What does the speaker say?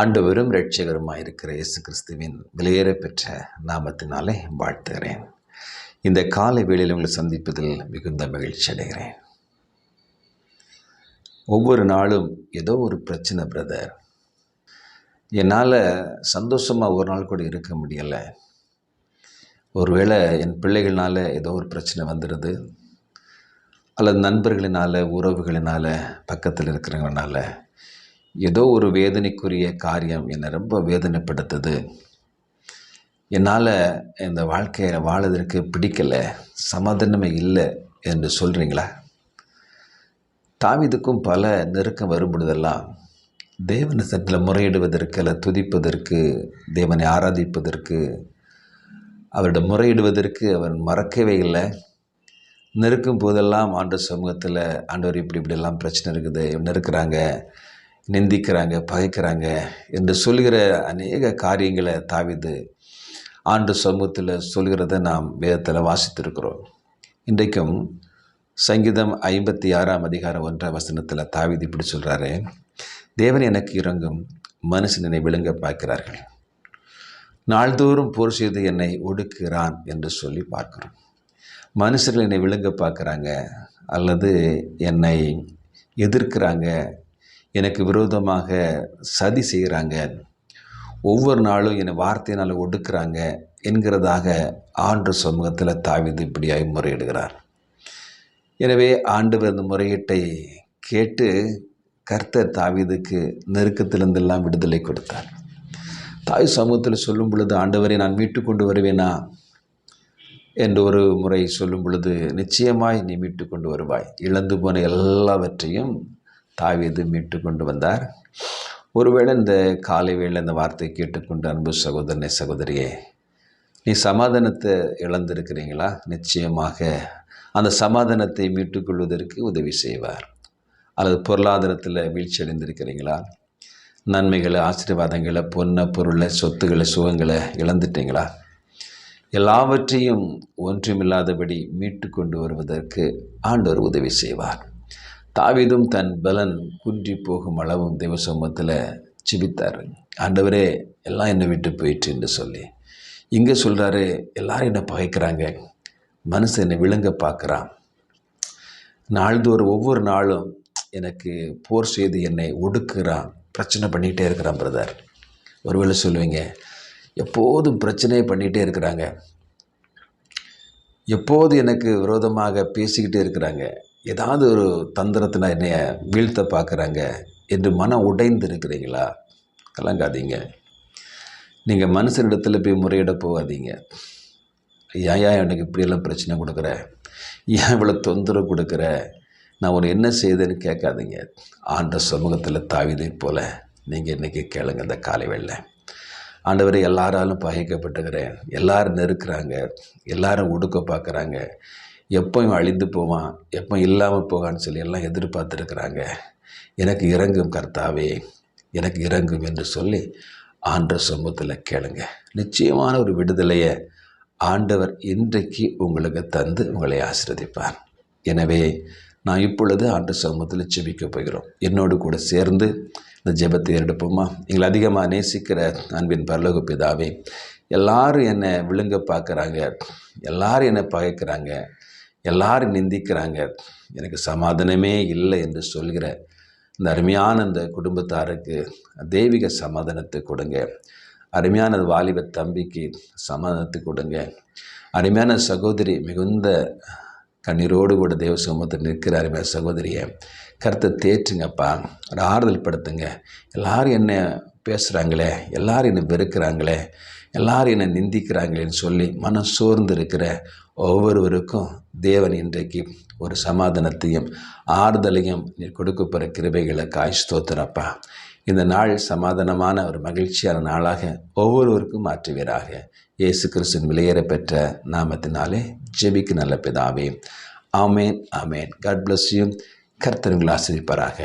ஆண்டவரும் இரட்சகருமாய் இருக்கிற இயேசு கிறிஸ்துவின் விலையேற பெற்ற நாமத்தினாலே வாழ்த்துகிறேன். இந்த காலை வேளையில் உங்களை சந்திப்பதில் மிகுந்த மகிழ்ச்சி அடைகிறேன். ஒவ்வொரு நாளும் ஏதோ ஒரு பிரச்சனை பிரதர் என்னால் சந்தோஷமாக ஒரு நாள் கூட இருக்க முடியலை. ஒருவேளை என் பிள்ளைகள்னால் ஏதோ ஒரு பிரச்சனை வந்துடுது அல்லது நண்பர்களினால் உறவுகளினால் பக்கத்தில் இருக்கிறவங்கனால ஏதோ ஒரு வேதனைக்குரிய காரியம் என்னை ரொம்ப வேதனைப்படுத்துது. என்னால் இந்த வாழ்க்கையை வாழதற்கு பிடிக்கலை சமாதானமே இல்லை என்று சொல்கிறீங்களா தாவிதுக்கும் பல நெருக்கம் வரும்பொழுதெல்லாம் தேவனை சட்டில் முறையிடுவதற்கு அல்ல துதிப்பதற்கு தேவனை ஆராதிப்பதற்கு அவரிடம் முறையிடுவதற்கு அவர் மறக்கவே இல்லை. நெருக்கும் போதெல்லாம் ஆண்டு சமூகத்தில் ஆண்டவர் இப்படி இப்படியெல்லாம் பிரச்சனை இருக்குது நெருக்கிறாங்க நிந்திக்கிறாங்க பகைக்கிறாங்க என்று சொல்கிற அநேக காரியங்களை தாவிது ஆண்டு சமூகத்தில் சொல்கிறத நாம் வேதத்தில் வாசித்திருக்கிறோம். இன்றைக்கும் சங்கீதம் ஐம்பத்தி ஆறாம் அதிகாரம் ஒன்றாம் வசனத்தில் தாவிது இப்படி சொல்கிறாரு தேவன் எனக்கு இறங்கும் மனுஷனை விழுங்க பார்க்கிறார்கள். நாள்தோறும் போர் செய்து என்னை ஒடுக்குகிறான் என்று சொல்லி பார்க்கிறோம். மனுஷர்கள் என்னை விழுங்க பார்க்குறாங்க அல்லது என்னை எதிர்க்கிறாங்க எனக்கு விரோதமாக சதி செய்கிறாங்க. ஒவ்வொரு நாளும் என்னை வார்த்தையினால் ஒடுக்குறாங்க என்கிறதாக ஆண்டு சமூகத்தில் தாவிது இப்படியாய் முறையிடுகிறார். எனவே ஆண்டவர் இந்த முறையீட்டை கேட்டு கர்த்தர் தாவிதுக்கு நெருக்கத்திலிருந்தெல்லாம் விடுதலை கொடுத்தார். தாய் சமூகத்தில் சொல்லும் பொழுது ஆண்டவரை நான் மீட்டு கொண்டு வருவேனா? என்று ஒரு முறை சொல்லும் பொழுது நிச்சயமாய் நீ மீட்டு கொண்டு வருவாய். இழந்து போன எல்லாவற்றையும் தாவீது மீட்டு கொண்டு வந்தார்? ஒருவேளை இந்த காலை வேளை இந்த வார்த்தை கேட்டுக்கொண்டு அன்பு சகோதரனை சகோதரியே நீ சமாதானத்தை இழந்திருக்கிறீங்களா? நிச்சயமாக அந்த சமாதானத்தை மீட்டுக்கொள்வதற்கு உதவி செய்வார். அல்லது பொருளாதாரத்தில் வீழ்ச்சி அடைந்திருக்கிறீங்களா? நன்மைகளை ஆசீர்வாதங்களை பொன்னை பொருளை சொத்துக்களை சுகங்களை இழந்துட்டீங்களா? எல்லாவற்றையும் ஒன்றுமில்லாதபடி மீட்டு கொண்டு வருவதற்கு ஆண்டவர் உதவி செய்வார். தாவிதும் தன் பலன் குன்றி போகும் அளவும் தெய்வ சமூகத்தில் சிபித்தார் ஆண்டவரே எல்லாம் என்னை விட்டு போயிட்டு என்று சொல்லி. இங்கே சொல்கிறாரு எல்லாரும் என்னை பகைக்கிறாங்க. மனசு என்னை விழுங்க பார்க்குறான். நாள்தோறும் ஒவ்வொரு நாளும் எனக்கு போர் செய்து என்னை ஒடுக்குறான் பிரச்சனை பண்ணிகிட்டே இருக்கிறான் பிரதர் ஒருவேளை சொல்லுவீங்க எப்போதும் பிரச்சனையை பண்ணிகிட்டே இருக்கிறாங்க. எப்போது எனக்கு விரோதமாக பேசிக்கிட்டே இருக்கிறாங்க. ஏதாவது ஒரு தந்திரத்தில் என்னைய வீழ்த்த பார்க்குறாங்க என்று மனம் உடைந்து இருக்கிறீங்களா கலங்காதீங்க. நீங்கள் மனுஷனிடத்தில் போய் முறையிட போகாதீங்க. ஏன் ஏன் எனக்கு இப்படியெல்லாம் பிரச்சனை கொடுக்குற? ஏன் இவ்வளோ தொந்தரவு கொடுக்குற? நான் ஒரு என்ன செய்தேன்னு கேட்காதீங்க. ஆண்ட சமூகத்தில் தாவிதை போல் நீங்கள் இன்றைக்கி கேளுங்க இந்த காலை வெள்ளை ஆண்டவரை எல்லாராலும் பகைக்கப்பட்டுக்கிறேன். எல்லாரும் நெருக்கிறாங்க. எல்லாரும் ஒடுக்க பார்க்குறாங்க. எப்போயும் அழிந்து போவான் எப்போ இல்லாமல் போகான்னு சொல்லி எல்லாம் எதிர்பார்த்துருக்குறாங்க. எனக்கு இறங்கும் கர்த்தாவே எனக்கு இறங்கும் என்று சொல்லி ஆண்ட சமூகத்தில் கேளுங்க. நிச்சயமான ஒரு விடுதலையை ஆண்டவர் இன்றைக்கு உங்களுக்கு தந்து உங்களை ஆசிர்வதிப்பார். எனவே நான் இப்பொழுது ஆண்டு சமூகத்தில் ஜெபிக்க போகிறோம். என்னோடு கூட சேர்ந்து இந்த ஜெபத்தை எடுப்போமா? எங்களை அதிகமாக நேசிக்கிற அன்பின் பரலோக பிதாவே எல்லாரும் என்னை விழுங்க பார்க்குறாங்க எல்லாரும் என்னை பகைக்கிறாங்க எல்லாரும் நிந்திக்கிறாங்க. எனக்கு சமாதானமே இல்லை என்று சொல்கிற இந்த அருமையான இந்த குடும்பத்தாருக்கு தெய்வீக சமாதானத்தை கொடுங்க. அருமையான வாலிப தம்பிக்கு சமாதானத்தை கொடுங்க. அருமையான சகோதரி மிகுந்த கண்ணீரோடு கூட தேவ சமூகத்தில் நிற்கிற அருமையான சகோதரியை கருத்தை தேற்றுங்கப்பா. ஒரு ஆறுதல் படுத்துங்க. எல்லாரும் என்ன பேசுகிறாங்களே எல்லாரும் என்னை வெறுக்கிறாங்களே? எல்லாரும் என்னை நிந்திக்கிறாங்களேன்னு சொல்லி மனம் சோர்ந்து இருக்கிற ஒவ்வொருவருக்கும் தேவன் இன்றைக்கு ஒரு சமாதானத்தையும் ஆறுதலையும் நீ கொடுக்க கிருபைகளை காய் ஸ்தோத்திரப்பா. இந்த நாள் சமாதானமான ஒரு மகிழ்ச்சியான நாளாக ஒவ்வொருவருக்கும் மாற்றுவீராக. இயேசு கிறிஸ்துவின் விலையேற பெற்ற நாமத்தினாலே ஜெபிக்கு நல்ல பிதாவே. ஆமேன் ஆமேன். காட் பிளஸ் யூ கர்த்தருங்களை ஆசிரிப்பராக